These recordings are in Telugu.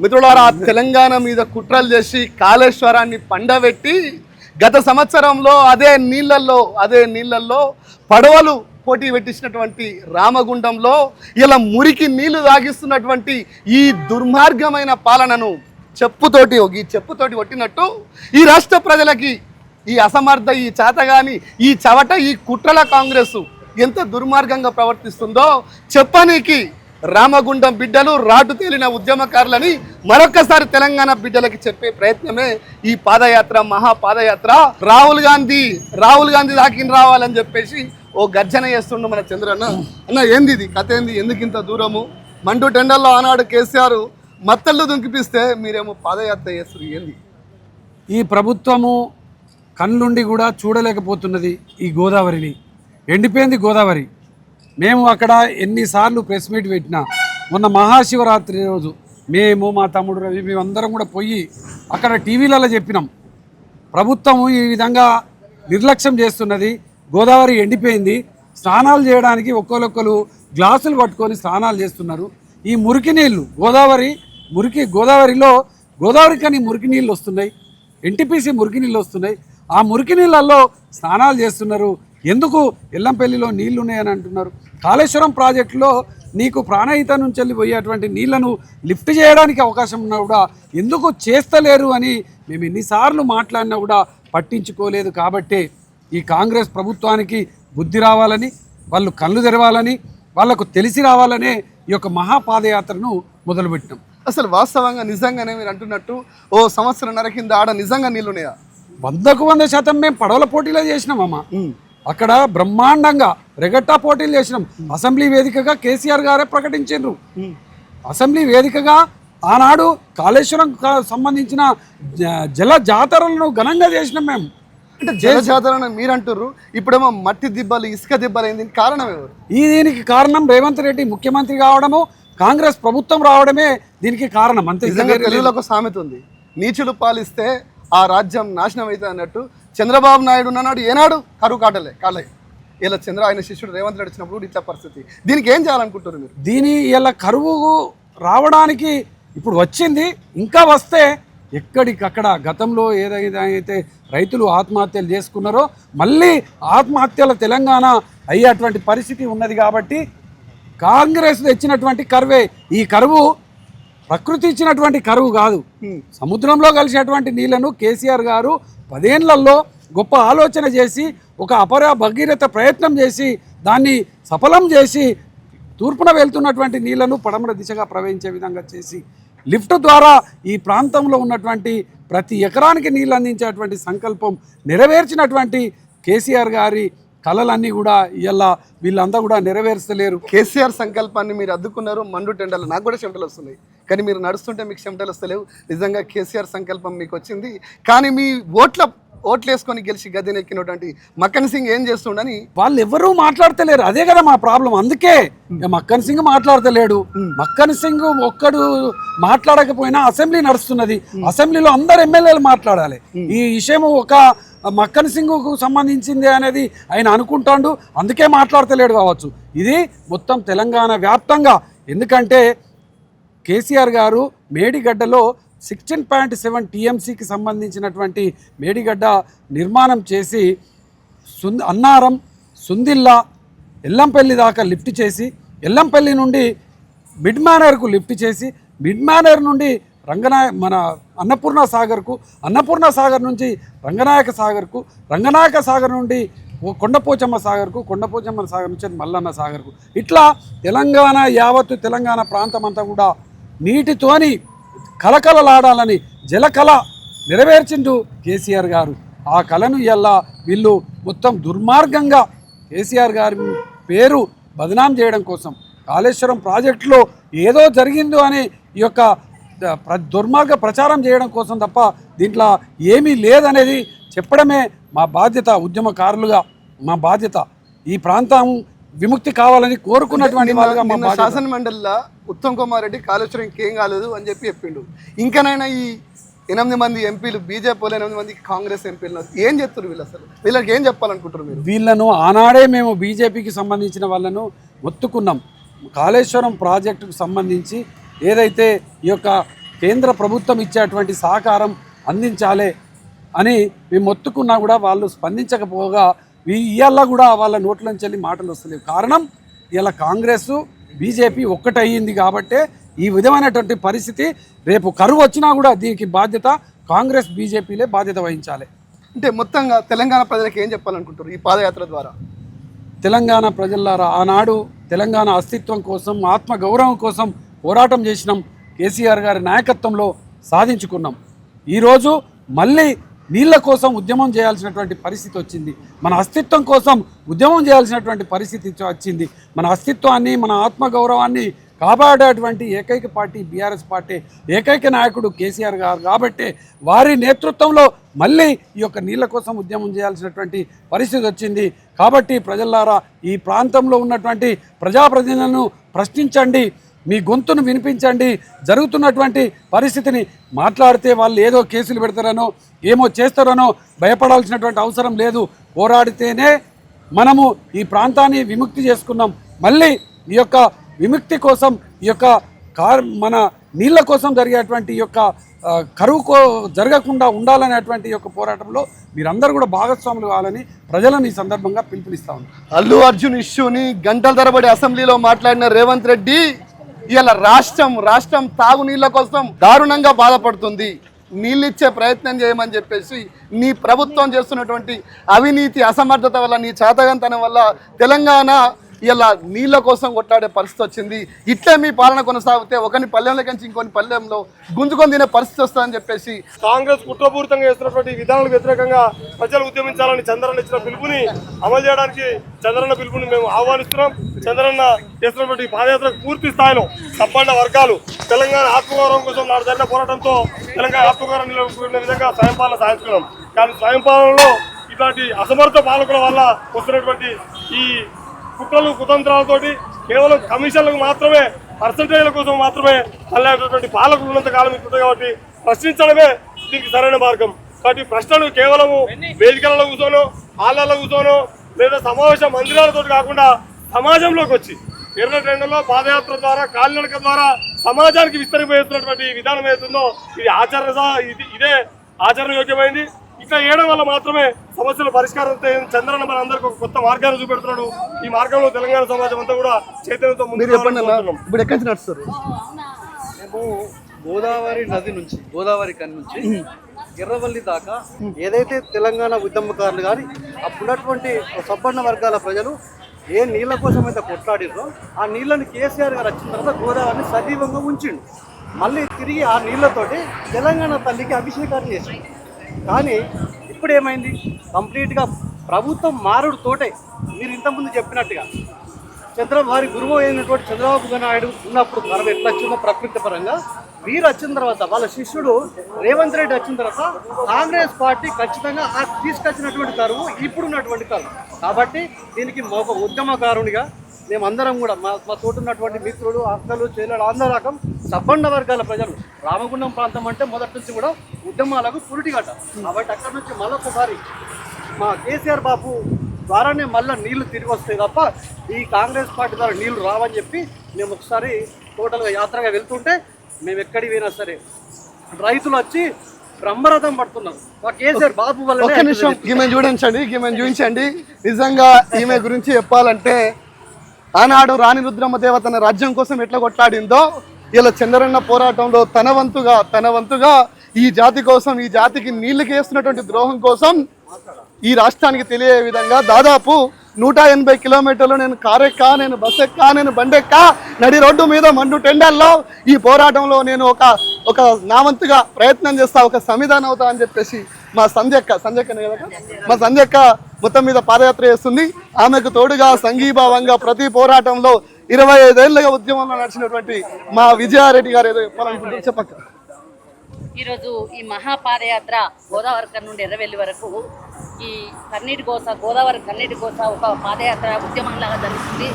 మిత్రులారా తెలంగాణ మీద కుట్రలు చేసి కాళేశ్వరాన్ని పండబెట్టి గత సంవత్సరంలో అదే నీళ్ళల్లో అదే నీళ్ళల్లో పడవలు పోటీ పెట్టించినటువంటి రామగుండంలో ఇలా మురికి నీళ్ళు తాగిస్తున్నటువంటి ఈ దుర్మార్గమైన పాలనను చెప్పుతోటి ఈ చెప్పుతోటి కొట్టినట్టు ఈ రాష్ట్ర ప్రజలకి ఈ అసమర్థ ఈ చేతగాని ఈ చవట ఈ కుట్రల కాంగ్రెస్ ఎంత దుర్మార్గంగా ప్రవర్తిస్తుందో చెప్పనీకి రామగుండం బిడ్డలు రాటు తేలిన ఉద్యమకారులని మరొక్కసారి తెలంగాణ బిడ్డలకి చెప్పే ప్రయత్నమే ఈ పాదయాత్ర మహా పాదయాత్ర. రాహుల్ గాంధీ రాహుల్ గాంధీ దాకిని రావాలని చెప్పేసి ఓ గర్జన చేస్తుండు మన చంద్రన్న. అన్న ఏంది ఇది? కథ ఏంది? ఎందుకు ఇంత దూరము? మండు టెండర్లో ఆనాడు కేసీఆర్ మత్తళ్ళు దుంకిపిస్తే మీరేమో పాదయాత్ర చేస్తారు ఏంది? ఈ ప్రభుత్వము కళ్ళుండి కూడా చూడలేకపోతున్నది ఈ గోదావరిని. ఎండిపోయింది గోదావరి. మేము అక్కడ ఎన్నిసార్లు ప్రెస్ మీట్ పెట్టినా మొన్న మహాశివరాత్రి రోజు మేము మా తమ్ముడు రవి మేమందరం కూడా పోయి అక్కడ టీవీలలో చెప్పినాం. ప్రభుత్వము ఈ విధంగా నిర్లక్ష్యం చేస్తున్నది గోదావరి ఎండిపోయింది స్నానాలు చేయడానికి ఒక్కొక్కరు గ్లాసులు పట్టుకొని స్నానాలు చేస్తున్నారు. ఈ మురికి నీళ్ళు గోదావరి మురికి గోదావరిలో గోదావరి కానీ మురికి నీళ్ళు వస్తున్నాయి ఎన్టీపీసీ మురికి నీళ్ళు వస్తున్నాయి. ఆ మురికి నీళ్ళల్లో స్నానాలు చేస్తున్నారు ఎందుకు ఎల్లంపల్లిలో నీళ్ళు ఉన్నాయని అంటున్నారు? కాళేశ్వరం ప్రాజెక్టులో నీకు ప్రాణహిత నుంచి వెళ్ళి పోయేటువంటి నీళ్ళను లిఫ్ట్ చేయడానికి అవకాశం ఉన్నా కూడా ఎందుకు చేస్తలేరు అని మేము ఎన్నిసార్లు మాట్లాడినా కూడా పట్టించుకోలేదు కాబట్టే ఈ కాంగ్రెస్ ప్రభుత్వానికి బుద్ధి రావాలని వాళ్ళు కళ్ళు తెరవాలని వాళ్ళకు తెలిసి రావాలనే ఈ యొక్క మహాపాదయాత్రను మొదలుపెట్టినాం. అసలు వాస్తవంగా నిజంగానే మీరు అంటున్నట్టు ఓ సంవత్సరంన్నర కింద ఆడ నిజంగా నీళ్ళున్నాయా వందకు వంద శాతం మేము పడవల పోటీలో చేసినాం అమ్మ. అక్కడ బ్రహ్మాండంగా రెగట్టా పోటీలు చేసినాం. అసెంబ్లీ వేదికగా కేసీఆర్ గారే ప్రకటించారు అసెంబ్లీ వేదికగా ఆనాడు కాళేశ్వరం సంబంధించిన జల జాతరలను ఘనంగా చేసినాం మేము. అంటే జలజాతరణ మీరు అంటుర్రు ఇప్పుడేమో మట్టి దిబ్బలు ఇసుక దిబ్బలు దీనికి కారణం ఎవరు? ఈ దీనికి కారణం రేవంత్ రెడ్డి ముఖ్యమంత్రి కావడము కాంగ్రెస్ ప్రభుత్వం రావడమే దీనికి కారణం. అంతే. తెలుగులో ఒక సామెత ఉంది. నీచులు పాలిస్తే ఆ రాజ్యం నాశనం అవుతుంది అన్నట్టు చంద్రబాబు నాయుడు ఉన్నాడు ఏనాడు? కరువు కాటలే కాలే. ఇలా చంద్ర ఆయన శిష్యుడు రేవంత్ రెడ్డి వచ్చినప్పుడు ఇట్లా పరిస్థితి. దీనికి ఏం చేయాలనుకుంటారు మీరు? దీని ఇలా కరువు రావడానికి ఇప్పుడు వచ్చింది ఇంకా వస్తే ఎక్కడికక్కడ గతంలో ఏదైతే రైతులు ఆత్మహత్యలు చేసుకున్నారో మళ్ళీ ఆత్మహత్యల తెలంగాణ అయ్యేటువంటి పరిస్థితి ఉన్నది కాబట్టి కాంగ్రెస్ తెచ్చినటువంటి కరువే. ఈ కరువు ప్రకృతి ఇచ్చినటువంటి కరువు కాదు. సముద్రంలో కలిసేటువంటి నీళ్ళను కేసీఆర్ గారు పదేళ్ళలో గొప్ప ఆలోచన చేసి ఒక అపర భగీరథ ప్రయత్నం చేసి దాన్ని సఫలం చేసి తూర్పున వెళ్తున్నటువంటి నీళ్ళను పడమర దిశగా ప్రవహించే విధంగా చేసి లిఫ్ట్ ద్వారా ఈ ప్రాంతంలో ఉన్నటువంటి ప్రతి ఎకరానికి నీళ్ళు అందించేటువంటి సంకల్పం నెరవేర్చినటువంటి కేసీఆర్ గారి కళలన్నీ కూడా ఇలా వీళ్ళంతా కూడా నెరవేర్చలేరు. కేసీఆర్ సంకల్పాన్ని మీరు అద్దుకున్నారు మండు టెండలు నాకు కూడా చెమటలు వస్తున్నాయి. కానీ మీరు నడుస్తుంటే మీకు చెమటలు వస్తలేవు. నిజంగా కేసీఆర్ సంకల్పం మీకు వచ్చింది. కానీ మీ ఓట్ల ఓట్లు వేసుకొని గెలిచి గద్దెనెక్కినటువంటి మక్కన్ సింగ్ ఏం చేస్తుండని వాళ్ళు ఎవరూ మాట్లాడతలేరు. అదే కదా మా ప్రాబ్లం. అందుకే మక్కన్ సింగ్ మాట్లాడతలేడు. మక్కన్ సింగ్ ఒక్కడు మాట్లాడకపోయినా అసెంబ్లీ నడుస్తున్నది. అసెంబ్లీలో అందరు ఎమ్మెల్యేలు మాట్లాడాలి. ఈ విషయం ఒక మక్కన్ సింగ్కు సంబంధించింది అనేది ఆయన అనుకుంటాడు. అందుకే మాట్లాడతలేడు కావచ్చు. ఇది మొత్తం తెలంగాణ వ్యాప్తంగా. ఎందుకంటే కేసీఆర్ గారు మేడిగడ్డలో సిక్స్టీన్ పాయింట్ సెవెన్ టీఎంసీకి సంబంధించినటువంటి మేడిగడ్డ నిర్మాణం చేసి సుంద అన్నారం సుందిల్లా ఎల్లంపల్లి దాకా లిఫ్ట్ చేసి ఎల్లంపల్లి నుండి మిడ్ మేనర్కు లిఫ్ట్ చేసి మిడ్ మేనర్ నుండి రంగనాయ మన అన్నపూర్ణ సాగర్కు అన్నపూర్ణ సాగర్ నుంచి రంగనాయక సాగర్కు రంగనాయక సాగర్ నుండి కొండపోచమ్మ సాగర్కు కొండపోచమ్మ సాగర్ నుంచి మల్లన్న సాగర్కు. ఇట్లా తెలంగాణ యావత్తు తెలంగాణ ప్రాంతం అంతా కూడా నీటితోని కలకలలాడాలని జలకళ నెరవేర్చిండు కేసీఆర్ గారు. ఆ కళను ఇలా వీళ్ళు మొత్తం దుర్మార్గంగా కేసీఆర్ గారి పేరు బదనాం చేయడం కోసం కాళేశ్వరం ప్రాజెక్టులో ఏదో జరిగిందో అని ఈ యొక్క దుర్మార్గ ప్రచారం చేయడం కోసం తప్ప దీంట్లో ఏమీ లేదనేది చెప్పడమే మా బాధ్యత ఉద్యమకారులుగా మా బాధ్యత. ఈ ప్రాంతం విముక్తి కావాలని కోరుకున్నటువంటి శాసన మండలిలో ఉత్తమ్ కుమార్ రెడ్డి కాళేశ్వరం ఇంకేం కాలేదు అని చెప్పి చెప్పిండు. ఇంకనైనా ఈ ఎనిమిది మంది ఎంపీలు బీజేపీ ఎనిమిది మంది కాంగ్రెస్ ఎంపీలు ఏం చెప్తున్నారు వీళ్ళు అసలు? వీళ్ళకి ఏం చెప్పాలనుకుంటారు మీరు? వీళ్ళను ఆనాడే మేము బీజేపీకి సంబంధించిన వాళ్ళను మొత్తుకున్నాం. కాళేశ్వరం ప్రాజెక్టుకు సంబంధించి ఏదైతే ఈ యొక్క కేంద్ర ప్రభుత్వం ఇచ్చేటువంటి సహకారం అందించాలే అని మేము మొత్తుకున్నా కూడా వాళ్ళు స్పందించకపోగా ఇవాళ కూడా వాళ్ళ నోట్ల నుంచి వెళ్ళి మాటలు వస్తలేవు. కారణం ఇలా కాంగ్రెస్ బీజేపీ ఒక్కటయ్యింది కాబట్టే ఈ విధమైనటువంటి పరిస్థితి రేపు కరువు వచ్చినా కూడా దీనికి బాధ్యత కాంగ్రెస్ బీజేపీలే బాధ్యత వహించాలి. అంటే మొత్తంగా తెలంగాణ ప్రజలకు ఏం చెప్పాలనుకుంటారు ఈ పాదయాత్ర ద్వారా? తెలంగాణ ప్రజలారా ఆనాడు తెలంగాణ అస్తిత్వం కోసం ఆత్మ గౌరవం కోసం పోరాటం చేసినాం కేసీఆర్ గారి నాయకత్వంలో సాధించుకున్నాం. ఈరోజు మళ్ళీ నీళ్ళ కోసం ఉద్యమం చేయాల్సినటువంటి పరిస్థితి వచ్చింది. మన అస్తిత్వం కోసం ఉద్యమం చేయాల్సినటువంటి పరిస్థితి వచ్చింది. మన అస్తిత్వాన్ని మన ఆత్మగౌరవాన్ని కాపాడేటువంటి ఏకైక పార్టీ బీఆర్ఎస్ పార్టీ ఏకైక నాయకుడు కేసీఆర్ గారు. కాబట్టి వారి నేతృత్వంలో మళ్ళీ ఈ యొక్క నీళ్ళ కోసం ఉద్యమం చేయాల్సినటువంటి పరిస్థితి వచ్చింది. కాబట్టి ప్రజలారా ఈ ప్రాంతంలో ఉన్నటువంటి ప్రజాప్రతినిధులను ప్రశ్నించండి. మీ గొంతును వినిపించండి. జరుగుతున్నటువంటి పరిస్థితిని మాట్లాడితే వాళ్ళు ఏదో కేసులు పెడతారనో ఏమో చేస్తారనో భయపడాల్సినటువంటి అవసరం లేదు. పోరాడితేనే మనము ఈ ప్రాంతాన్ని విముక్తి చేసుకున్నాం. మళ్ళీ ఈ యొక్క విముక్తి కోసం ఈ యొక్క కార్ మన నీళ్ళ కోసం జరిగేటువంటి ఈ యొక్క కరువు జరగకుండా ఉండాలనేటువంటి యొక్క పోరాటంలో మీరందరూ కూడా భాగస్వాములు కావాలని ప్రజలను ఈ సందర్భంగా పిలుపునిస్తా ఉన్నారు అల్లు అర్జున్ ఇష్యూని గంటల తరబడి అసెంబ్లీలో మాట్లాడిన రేవంత్ రెడ్డి ఇలా రాష్ట్రం రాష్ట్రం తాగునీళ్ళ కోసం దారుణంగా బాధపడుతుంది. నీళ్ళిచ్చే ప్రయత్నం చేయమని చెప్పేసి నీ ప్రభుత్వం చేస్తున్నటువంటి అవినీతి అసమర్థత వల్ల నీ చేతగంతనం వల్ల తెలంగాణ ఇలా నీళ్ళ కోసం కొట్లాడే పరిస్థితి వచ్చింది. ఇట్లే మీ పాలన కొనసాగితే ఒకరిని పల్లెంలో కంచి ఇంకొని పల్లెంలో గుంజుకొని తినే పరిస్థితి వస్తుందని చెప్పేసి కాంగ్రెస్ కుట్రపూరితంగా చేస్తున్నటువంటి విధానాలకు వ్యతిరేకంగా ప్రజలు ఉద్యమించాలని చంద్రన్న ఇచ్చిన పిలుపుని అమలు చేయడానికి చంద్రన్న పిలుపుని మేము ఆహ్వానిస్తున్నాం. చంద్రన్న చేస్తున్నటువంటి పాదయాత్రకు పూర్తి స్థాయిలో తప్పండ వర్గాలు తెలంగాణ ఆత్మగౌరవం కోసం నాడు జరిగిన పోరాటంతో తెలంగాణ ఆత్మగౌరవం నిలబడుకునే విధంగా స్వయం పాలన సాధించుకున్నాం. కానీ స్వయం పాలనలో ఇట్లాంటి అసమర్థ పాలకుల వల్ల వస్తున్నటువంటి ఈ కుట్రలు కుతంత్రాలతోటి కేవలం కమిషన్లకు మాత్రమే పర్సంటేజ్ల కోసం మాత్రమే తల్లేటటువంటి పాలకులు ఉన్నంత కాలం ఇస్తుంది కాబట్టి ప్రశ్నించడమే దీనికి సరైన మార్గం. కాబట్టి ప్రశ్నలు కేవలము వేదికలలో కూర్చోనో హాలలో కూర్చోనో లేదా సమావేశ మందిరాలతో కాకుండా సమాజంలోకి వచ్చి ఎర్ర ట్రైన్లలో పాదయాత్ర ద్వారా కాలినడక ద్వారా సమాజానికి విస్తరిపోతున్నటువంటి విధానం ఏదైతుందో ఇది ఆచరణ ఇది ఇదే ఆచరణ యోగ్యమైంది. ఇట్లా చేయడం వల్ల మాత్రమే సమస్యలు పరిష్కారం అవుతాయి చంద్రన్న మన అందరికి ఒక కొత్త మార్గాన్ని చూపెడుతున్నాడు. ఈ మార్గంలో తెలంగాణ సమాజం అంతా కూడా చైతన్యంతో ఇప్పుడు ఎక్కడి నుంచి నడుస్తారు? మేము గోదావరి నది నుంచి గోదావరి కని నుంచి ఎర్రవల్లి దాకా ఏదైతే తెలంగాణ ఉద్యమకారులు కానీ అప్పుడున్నటువంటి సబ్బన్న వర్గాల ప్రజలు ఏ నీళ్ళ కోసం అయితే కొట్లాడిరో ఆ నీళ్ళని కేసీఆర్ గారు వచ్చిన తర్వాత గోదావరిని సజీవంగా ఉంచిండు. మళ్ళీ తిరిగి ఆ నీళ్ళతోటి తెలంగాణ తల్లికి అభిషేకాలు చేసిండు. కానీ ఇప్పుడు ఏమైంది కంప్లీట్గా ప్రభుత్వం మారుడు తోటే మీరు ఇంతకుముందు చెప్పినట్టుగా చంద్రబాబు వారి గురువు అయినటువంటి చంద్రబాబు నాయుడు ఉన్నప్పుడు మనం ఎట్లా వచ్చిందో ప్రకృతి పరంగా వీరు వచ్చిన తర్వాత వాళ్ళ శిష్యుడు రేవంత్ రెడ్డి వచ్చిన తర్వాత కాంగ్రెస్ పార్టీ ఖచ్చితంగా ఆ తీసుకొచ్చినటువంటి కరువు ఇప్పుడున్నటువంటి కరువు. కాబట్టి దీనికి ఒక ఉద్యమకారునిగా మేమందరం కూడా మా మా తోటి ఉన్నటువంటి మిత్రులు అక్కలు చెల్లెలు అందరూ రకం సబ్బండ వర్గాల ప్రజలు రామగుండం ప్రాంతం అంటే మొదటి నుంచి కూడా ఉద్యమాలకు పురిటిగట్ట కాబట్టి అక్కడ నుంచి మళ్ళొకసారి మా కేసీఆర్ బాబు ద్వారానే మళ్ళీ నీళ్ళు తిరిగి వస్తాయి తప్ప ఈ కాంగ్రెస్ పార్టీ ద్వారా నీళ్ళు రావని చెప్పి మేము ఒకసారి టోటల్గా యాత్రగా వెళ్తుంటే మేము ఎక్కడికి పోయినా సరే రైతులు వచ్చి బ్రహ్మరథం పడుతున్నారు. మా కేసీఆర్ బాబు వల్ల నిమిషం ఈమె చూడించండి ఈమె చూపించండి. నిజంగా ఈమె గురించి చెప్పాలంటే ఆనాడు రాణి రుద్రమ్మ దేవత రాజ్యం కోసం ఎట్లా కొట్లాడిందో ఇలా చంద్రన్న పోరాటంలో తన వంతుగా తన వంతుగా ఈ జాతి కోసం ఈ జాతికి నీళ్ళకి వేస్తున్నటువంటి ద్రోహం కోసం ఈ రాష్ట్రానికి తెలియ విధంగా దాదాపు నూట ఎనభై కిలోమీటర్లు నేను కారెక్కా నేను బస్ ఎక్కా నేను బండెక్కా నడి రోడ్డు మీద మండు టెండల్లో ఈ పోరాటంలో నేను ఒక ఒక నావంతుగా ప్రయత్నం చేస్తా ఒక సంవిధానం అవుతా అని చెప్పేసి మా సంధ్యక్క సంధ్యక్కనే కదా? మా సంధ్యక్క మొత్తం మీద పాదయాత్ర చేస్తుంది. ఆమెకు తోడుగా సంఘీభావంగా ప్రతి పోరాటంలో ఇరవై ఐదేళ్ళుగా ఉద్యమంలో నడిచినటువంటి మా విజయారెడ్డి గారు ఏదో చెప్పాలనుకుంటున్నారు చెప్పక్క. ఈరోజు ఈ మహాపాదయాత్ర గోదావరి నుండి ఎర్రవెల్లి వరకు ఈ కన్నీటి కోస గోదావరి కన్నీటి కోస ఒక పాదయాత్ర ఉద్యమంలాగా జరుగుతుంది.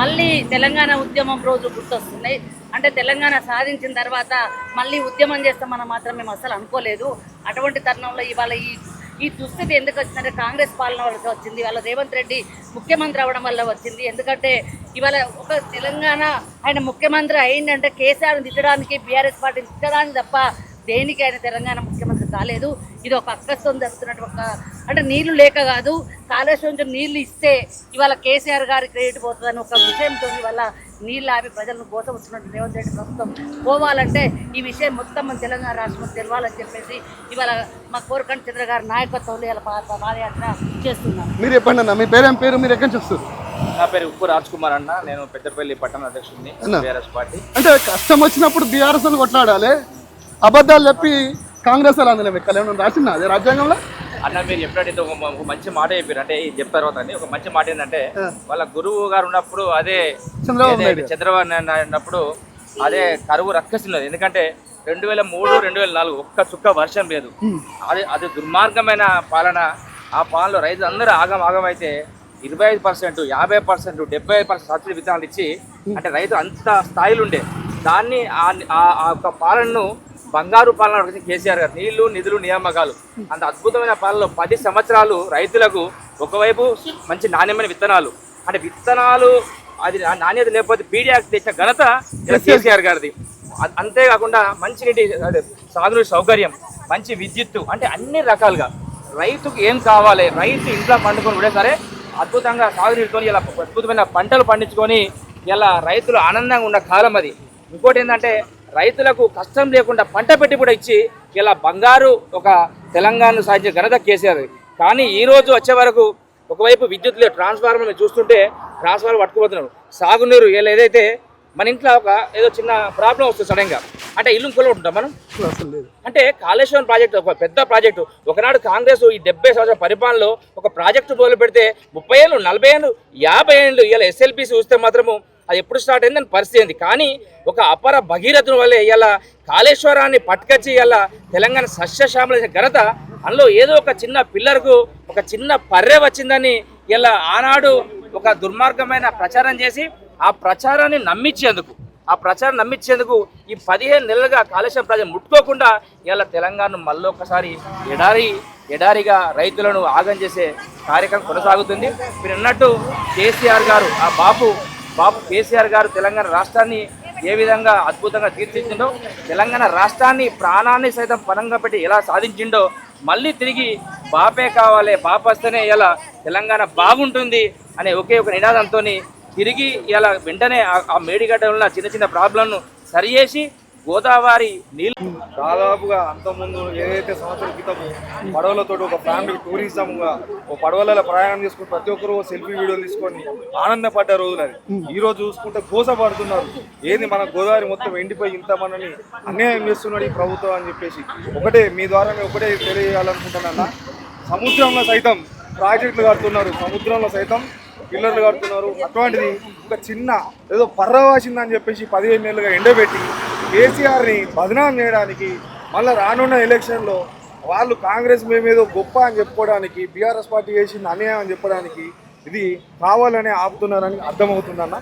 మళ్ళీ తెలంగాణ ఉద్యమం రోజు గుర్తొస్తున్నాయి అంటే తెలంగాణ సాధించిన తర్వాత మళ్ళీ ఉద్యమం చేస్తామని మాత్రం మేము అసలు అనుకోలేదు. అటువంటి తరుణంలో ఇవాళ ఈ ఈ దుస్థితి ఎందుకు వచ్చిందంటే కాంగ్రెస్ పాలన వాళ్ళకి వచ్చింది వాళ్ళ రేవంత్ రెడ్డి ముఖ్యమంత్రి అవ్వడం వల్ల వచ్చింది. ఎందుకంటే ఇవాళ ఒక తెలంగాణ ఆయన ముఖ్యమంత్రి అయిందంటే కేసీఆర్ని తిట్టడానికి బీఆర్ఎస్ పార్టీని తిట్టడానికి తప్ప దేనికి ఆయన తెలంగాణ ముఖ్యమంత్రి కాలేదు. ఇది ఒక అక్కస్తం జరుగుతున్నట్టు ఒక అంటే నీళ్ళు లేక కాదు కాళేశ్వరం నుంచి నీళ్ళు ఇస్తే ఇవాళ కేసీఆర్ గారి క్రెడిట్ పోతుందని ఒక విషయంతో ఇవాళ నీళ్ళు ఆపి ప్రజలను కోసం వస్తున్నట్టు రేవంత్ రెడ్డి ప్రభుత్వం పోవాలంటే ఈ విషయం మొత్తం మన తెలంగాణ రాష్ట్రం తెలవాలని చెప్పేసి ఇవాళ మా కోరకండి చంద్ర గారి నాయకత్వంలో ఇలా పాదయాత్ర చేస్తున్నాం మీరు చెప్పండి అన్న మీ పేరేం పేరు మీరు ఎక్కడి నుంచి వస్తారు? నా పేరు ఉప్పు రాజ్ కుమార్ అన్న నేను పెద్దపల్లి పట్టణ అధ్యక్షుడిని. BRS party. అంటే కష్టం వచ్చినప్పుడు బీఆర్ఎస్ కొట్లాడాలి అబద్ధాలు చెప్పి కాంగ్రెస్ వాళ్ళు అందులో ఎక్కాలి ఏమన్నా రాసిందా? అదే రాజ్యాంగంలో? అన్న మీరు చెప్పినట్టయితే ఒక మంచి మాట చెప్పారు. అంటే ఇది చెప్పిన తర్వాత అండి ఒక మంచి మాట ఏంటంటే వాళ్ళ గురువు గారు ఉన్నప్పుడు అదే చంద్రబాబు నాయుడు. చంద్రబాబు నాయుడు ఉన్నప్పుడు అదే కరువు రక్కసినది ఎందుకంటే రెండు వేల మూడు రెండు వేల నాలుగు ఒక్క చుక్క వర్షం లేదు. అది అది దుర్మార్గమైన పాలన. ఆ పాలనలో రైతులు అందరూ ఆగం ఆగం అయితే ఇరవై ఐదు పర్సెంట్ యాభై పర్సెంట్ డెబ్బై ఐదు పర్సెంట్ సబ్సిడీ విత్తనాలు ఇచ్చి అంటే రైతు అంత స్థాయిలో ఉండే. దాన్ని ఆ- ఆ- ఆ యొక్క పాలనను బంగారు పాలన నడిపించిన కేసీఆర్ గారు. నీళ్ళు నిధులు నియామకాలు. అంత అద్భుతమైన పాలనలో పది సంవత్సరాలు రైతులకు ఒకవైపు మంచి నాణ్యమైన విత్తనాలు. అంటే విత్తనాలు అది నాణ్యత లేకపోతే పీడియాకి తెచ్చిన ఘనత ఇలా కేసీఆర్ గారిది. అంతేకాకుండా మంచినీటి అదే సాగునీటి సౌకర్యం మంచి విద్యుత్తు అంటే అన్ని రకాలుగా. రైతుకు ఏం కావాలి? రైతు ఇంట్లో పండుకొని కూడా సరే అద్భుతంగా సాగునీటితో ఇలా అద్భుతమైన పంటలు పండించుకొని ఇలా రైతులు ఆనందంగా ఉన్న కాలం అది. ఇంకోటి ఏంటంటే రైతులకు కష్టం లేకుండా పంట పెట్టి కూడా ఇచ్చి ఇలా బంగారు ఒక తెలంగాణను సాధించిన ఘనత కేసీఆర్. కానీ ఈ రోజు వచ్చే వరకు ఒకవైపు విద్యుత్ లేదు ట్రాన్స్ఫార్మర్ మీరు చూస్తుంటే ట్రాన్స్ఫార్మర్ పట్టుకుపోతున్నారు. సాగునీరు ఏదైతే మన ఇంట్లో ఒక ఏదో చిన్న ప్రాబ్లం వస్తుంది సడన్గా అంటే ఇల్లు కొలుకుంటాం మనం? అసలు లేదు. అంటే కాళేశ్వరం ప్రాజెక్టు ఒక పెద్ద ప్రాజెక్టు ఒకనాడు కాంగ్రెస్ ఈ డెబ్బై సంవత్సరాల పరిపాలనలో ఒక ప్రాజెక్టు మొదలు పెడితే ముప్పై ఏళ్ళు నలభై ఏళ్ళు యాభై ఏళ్ళు ఇలా ఎస్ఎల్పిసి చూస్తే మాత్రము అది ఎప్పుడు స్టార్ట్ అయింది దాని పరిస్థితి ఏంది. కానీ ఒక అపర భగీరథుని వల్లే ఇలా కాళేశ్వరాన్ని పట్టుకొచ్చి ఇలా తెలంగాణ సస్యశ్యామల ఘనత. అందులో ఏదో ఒక చిన్న పిల్లర్కు ఒక చిన్న పర్రె వచ్చిందని ఇలా ఆనాడు ఒక దుర్మార్గమైన ప్రచారం చేసి ఆ ప్రచారాన్ని నమ్మించేందుకు ఆ ప్రచారం నమ్మించేందుకు ఈ పదిహేను నెలలుగా కాళేశ్వరం ప్రజలు ముట్టుకోకుండా ఇలా తెలంగాణ మళ్ళీ ఒకసారి ఎడారి ఎడారిగా రైతులను ఆగం చేసే కార్యక్రమం కొనసాగుతుంది. మీరు అన్నట్టు కేసీఆర్ గారు ఆ బాపు బాబు కేసీఆర్ గారు తెలంగాణ రాష్ట్రాన్ని ఏ విధంగా అద్భుతంగా తీర్చిచ్చిండో తెలంగాణ రాష్ట్రాన్ని ప్రాణాన్ని సైతం పనంగా పెట్టి ఎలా సాధించిండో మళ్ళీ తిరిగి బాపే కావాలి బాపు వస్తేనే ఇలా తెలంగాణ బాగుంటుంది అనే ఒకే ఒక నినాదంతో తిరిగి ఇలా వెంటనే ఆ- ఆ మేడిగడ్డ ఉన్న చిన్న చిన్న ప్రాబ్లంను సరిచేసి గోదావరి నీళ్ళు దాదాపుగా అంతకుముందు ఏదైతే సంవత్సరం క్రితము పడవలతో ఒక ఫ్యామిలీ టూరిజంగా ఓ పడవలలో ప్రయాణం చేసుకుని ప్రతి ఒక్కరు సెల్ఫీ వీడియోలు తీసుకొని ఆనందపడ్డ రోజులు అది. ఈ రోజు చూసుకుంటే కోసపడుతున్నారు ఏంది మన గోదావరి మొత్తం ఎండిపోయి ఇంత మనని అన్యాయం చేస్తున్నాడు ఈ ప్రభుత్వం అని చెప్పేసి. ఒకటే మీ ద్వారా నేను ఒకటే తెలియజేయాలనుకుంటున్నా సముద్రంలో సైతం ప్రాజెక్టులు కడుతున్నారు. సముద్రంలో సైతం పిల్లర్లు కడుతున్నారు. అటువంటిది ఒక చిన్న ఏదో పర్ర వాసిందని చెప్పేసి పదిహేను నెలలుగా ఎండబెట్టి కేసీఆర్ని బదనాం చేయడానికి మళ్ళీ రానున్న ఎలక్షన్లో వాళ్ళు కాంగ్రెస్ మేమేదో గొప్ప అని చెప్పుకోవడానికి బీఆర్ఎస్ పార్టీ చేసింది అన్యాయం అని చెప్పడానికి ఇది కావాలనే ఆపుతున్నారని అర్థమవుతుందన్న?